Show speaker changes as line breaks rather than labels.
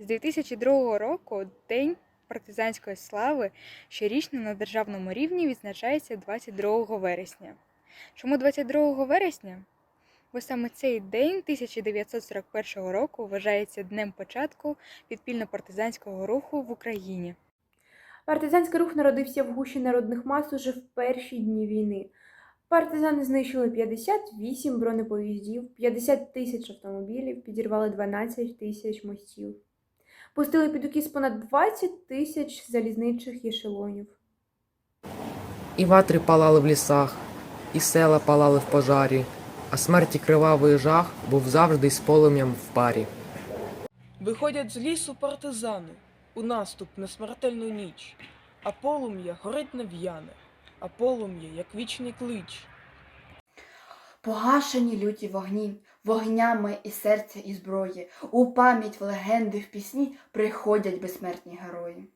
З 2002 року День партизанської слави щорічно на державному рівні відзначається 22 вересня. Чому 22 вересня? Бо саме цей день 1941 року вважається днем початку підпільно-партизанського руху в Україні.
Партизанський рух народився в гущі народних мас уже в перші дні війни. Партизани знищили 58 бронепоїздів, 50 тисяч автомобілів, підірвали 12 тисяч мостів. Пустили під укіс понад 20 тисяч залізничих ешелонів.
І ватри палали в лісах, і села палали в пожарі, а смерті кривавий жах був завжди з полум'ям в парі.
Виходять з лісу партизани у наступ на смертельну ніч, а полум'я горить не в'яне, а полум'я, як вічний клич.
Погашені люті вогні, вогнями і серця, і зброї, у пам'ять в легенди в пісні приходять безсмертні герої.